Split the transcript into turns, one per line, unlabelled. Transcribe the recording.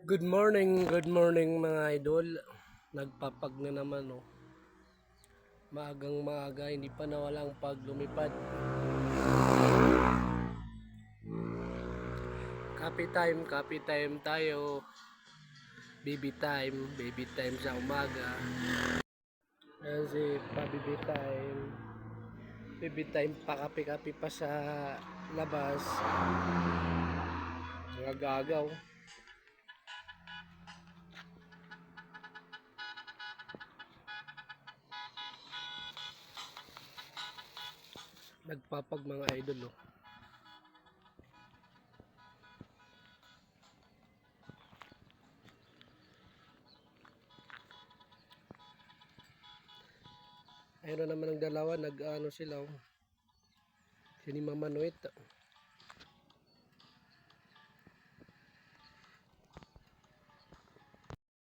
Good morning, good morning mga idol. Nagpapag na naman oh. Maagang maaga, hindi pa nawalang pag lumipad. Copy time, copy time tayo. Baby time, baby time sa umaga. Ayan si pa baby time. Baby time pa kape-kape pa sa labas. Nagagaw. Nagpapag mga idol oh. Ayun na naman ang dalawa, nag-ano sila oh. Si ni Mama Noit.